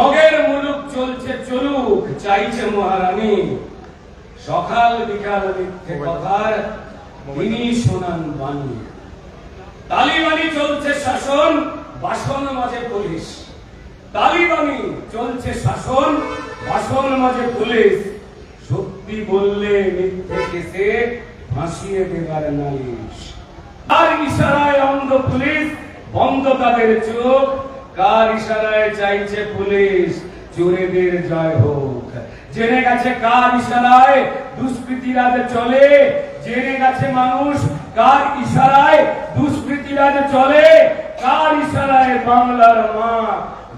মগের মুলুক চলছে চলুক, চাইছে মহারানী। সকাল বিকাল মিথ্যে কথার তিনি শোনান বাণী। তালিবানি চলছে শাসন, বাসন মাঝে পুলিশ। তালিবানি চলছে শাসন, বাসন মাঝে পুলিশ। সত্যি বললে মিথ্যে কেসে ফাঁসিয়ে দেবার নালিশ। আর ইশারায় অন্ধ পুলিশ, বন্ধ তাদের চোখ কার ইশারায় চাইছে পুলিশ? চোরেদের জয় হোক। জেনে গেছে কার ইশারায় দুষ্কৃতিরাজ চলে? জেনে গেছে মানুষ কার ইশারায় দুষ্কৃতিরাজ চলে? কার ইশারায় বাংলার মা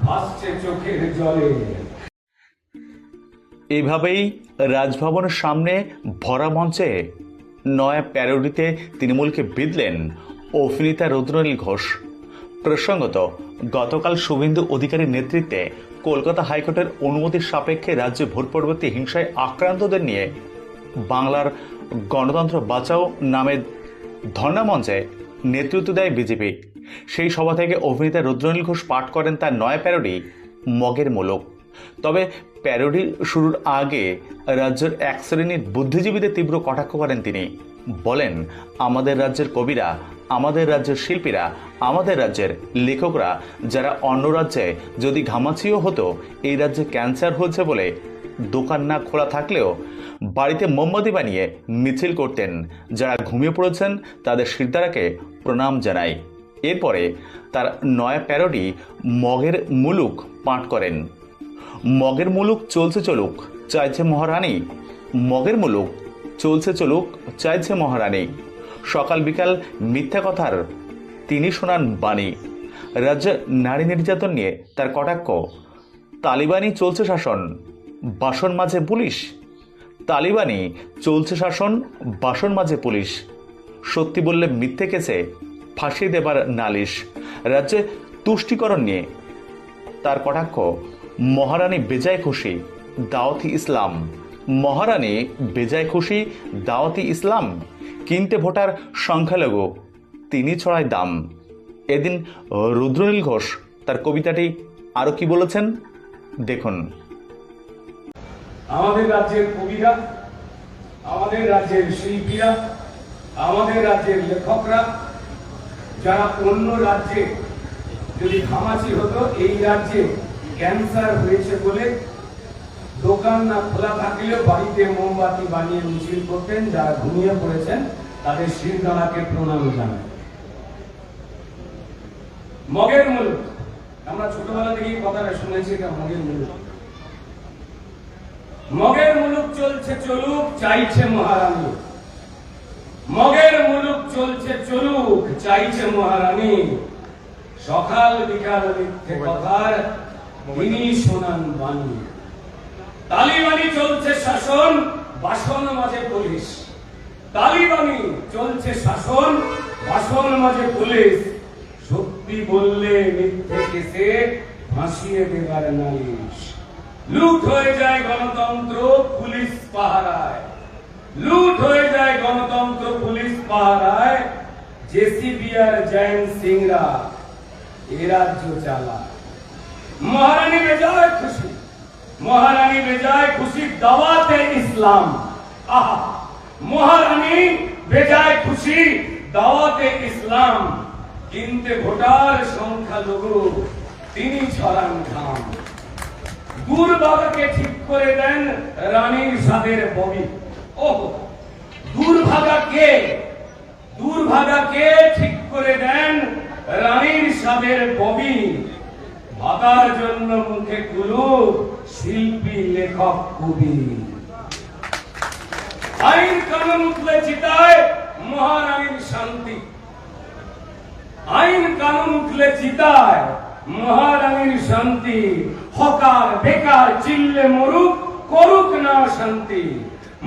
ভাসছে চোখের জলে? এইভাবেই রাজভবনের সামনে ভরা মঞ্চে নয়া প্যারোডিতে তৃণমূলকে বিঁধলেন অভিনেতা রুদ্রনীল ঘোষ। প্রসঙ্গত, গতকাল শুভেন্দু অধিকারীর নেতৃত্বে কলকাতা হাইকোর্টের অনুমতির সাপেক্ষে রাজ্যে ভোট পরবর্তী হিংসায় আক্রান্তদের নিয়ে বাংলার গণতন্ত্র বাঁচাও নামে ধর্ণা মঞ্চে নেতৃত্ব দেয় বিজেপি। সেই সভা থেকে অভিনেতা রুদ্রনীল ঘোষ পাঠ করেন তার নয়া প্যারোডি, মগের মূলক। তবে প্যারোডি শুরুর আগে রাজ্যের এক শ্রেণির বুদ্ধিজীবীদের তীব্র কটাক্ষ করেন তিনি। বলেন, আমাদের রাজ্যের কবিরা আমাদের রাজ্যের শিল্পীরা, আমাদের রাজ্যের লেখকরা, যারা অন্য রাজ্যে যদি ঘামাচিও হতো, এই রাজ্যে ক্যান্সার হয়েছে বলে দোকান না খোলা থাকলেও বাড়িতে মোমবাতি বানিয়ে মিছিল করতেন। যারা ঘুমিয়ে পড়েছেন, তাদের সিদ্ধারাকে প্রণাম জানাই। এরপরে তার নয়া প্যারোডি মগের মুলুক পাঠ করেন। মগের মুলুক চলছে চলুক, চাইছে মহারানী। মগের মুলুক চলছে চলুক, চাইছে মহারানী। সকাল বিকাল মিথ্যা কথার তিনি শোনান বাণী। রাজ্যে নারী নির্যাতন নিয়ে তার কটাক্ষ। তালিবানি চলছে শাসন, বাসন মাঝে পুলিশ। তালিবানি চলছে শাসন, বাসন মাঝে পুলিশ। সত্যি বললে মিথ্যে কেছে ফাঁসি দেবার নালিশ। রাজ্যে তুষ্টিকরণ নিয়ে তার কটাক্ষ, মহারানী বেজায় খুশি, দাওয়াতি ইসলাম। মহারানী বেজায় খুশি, দাওয়াতি ইসলাম। কিনতে ভোটার সংখ্যালঘু, তিনি ছড়ায় দাম। এদিন রুদ্রনীল ঘোষ তার কবিতাটি আরও কি বলেছেন? দেখুন। আমাদের রাজ্যের কবিরা, আমাদের রাজ্যের শিল্পীরা, আমাদের রাজ্যের লেখকরা, যারা অন্য রাজ্যে যদি ঘামাচি হতো, এই রাজ্যে ক্যান্সার হয়েছে বলে দোকান না খোলা থাকলেও বাড়িতে মোমবাতি বানিয়ে মিছিল করতেন যারা ঘুমিয়ে পড়েছেন তাদের শিরদাঁড়াকে প্রণাম জানায়। মগের মুলুক আমরা ছোটবেলা থেকেই কথাটা শুনেছি এটা মগের মুলুক মগের মুলুক চলছে চলুক চাইছে মহারানী। মগের মুলুক চলছে চলুক চাইছে মহারানী। সকাল বিকাল মিথ্যে কথার তিনি শোনান বাণী। তালিবানি চলছে শাসন বাসন মাঝে পুলিশ। তালিবানি চলছে শাসন বাসন মাঝে পুলিশ। সত্যি বললে মিথ্যে কেসে ফাঁসিয়ে দেবার নালিশ। লুট হয়ে যায় গণতন্ত্র, পুলিশ পাহারায়। লুট হয়ে যায় গণতন্ত্র, পুলিশ পাহারায়। জেসিবি আর জয়ন্ত সিংরা এ রাজ্য চালায়। মহারানী বেজায় খুশি। মহারানী বেজায় খুশি দাওয়াতে ইসলাম। আহা! মহারানী বেজায় খুশি দাওয়াতে ইসলাম। কিনতে ভোটার সংখ্যা লঘু, তিনি ছড়ান ঘাম। দুর্ভাগাকে ঠিক করে দেন রানীর সাদের ববি। ও দুর্ভাগা কে? দুর্ভাগা কে ঠিক করে দেন রানীর সাদের ববি? ভাতার জন্য মুখে কুলু শিল্পী, লেখক কবি আইন কানুন উঠলে চিতায় মহারানীর শান্তি। আইন কানুন উঠলে চিতায় মহারানীর শান্তি। হকার, বেকার, চিল্লে মরুক, করুক না শান্তি।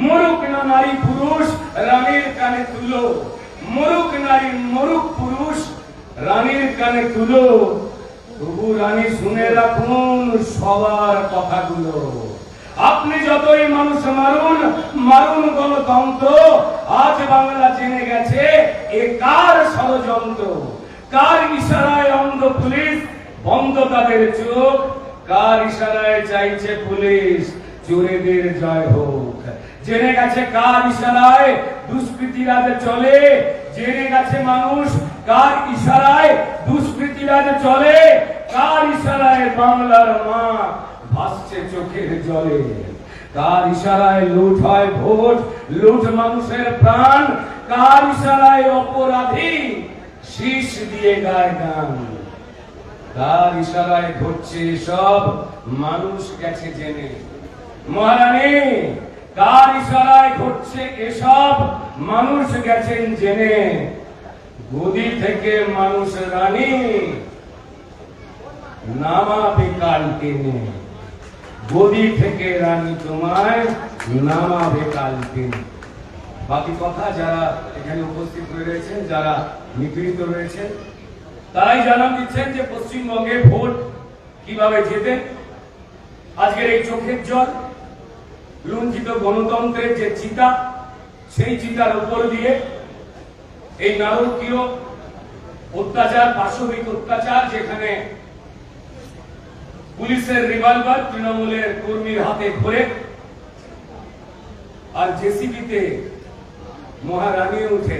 মরুক না নারী পুরুষ, রানীর কানে তুলো। মরুক নারী মরুক পুরুষ, রানীর কানে তুলো। তবু রানী শুনে রাখুন সবার কথাগুলো। আপনি যতই মানুষ মারুন মারুন গণতন্ত্র। আজ বাংলা জেনে গেছে এ কার ষড়যন্ত্র? কার ইশারায় অন্ধ পুলিশ? বন্ধ তাদের চোখ। কার ইশারায় চাইছে পুলিশ? চোরেদের জয় হোক। জেনে গেছে কার ইশারায় দুষ্কৃতীরা চলে? জেনে গেছে মানুষ কার ইশারায় দুষ্কৃতীরা যে চলে? কার ইশারায় বাংলার মা ভাসছে চোখের জলে? কার ইশারায় লুট হয় ভোট, লুট মানুষের প্রাণ? কার ইশারায় অপরাধী শীষ দিয়ে গায় গান? কার ইশারায় ঘটছে সব মানুষ গেছে জেনে। মহারানী, কার ইশারায় ঘটছে এসব? মানুষ গেছেন জেনে। গদি থেকে মানুষ রানী। নামাবে কাল টেনে। গদি থেকে রানী তোমায় নামাবে কাল টেনে। বাকি কথা যারা এখানে উপস্থিত হয়ে রয়েছেন, যারা নিপীড়িত রয়েছেন, তারাই জানান দিচ্ছেন যে পশ্চিমবঙ্গে ভোট কীভাবে জেতে। আজকের এই চোখের জল, লুণ্ঠিত গণতন্ত্রের যে চিতা, সেই চিতার উপর দিয়ে এই নারকীয় অত্যাচার পাশবিক অত্যাচার যেখানে পুলিশের রিভলভার তৃণমূলের কর্মীর হাতে ধরে আর জেসিবিতে মহারানী উঠে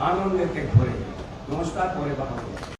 আনন্দেতে ঘরে নমস্কার করে বাবা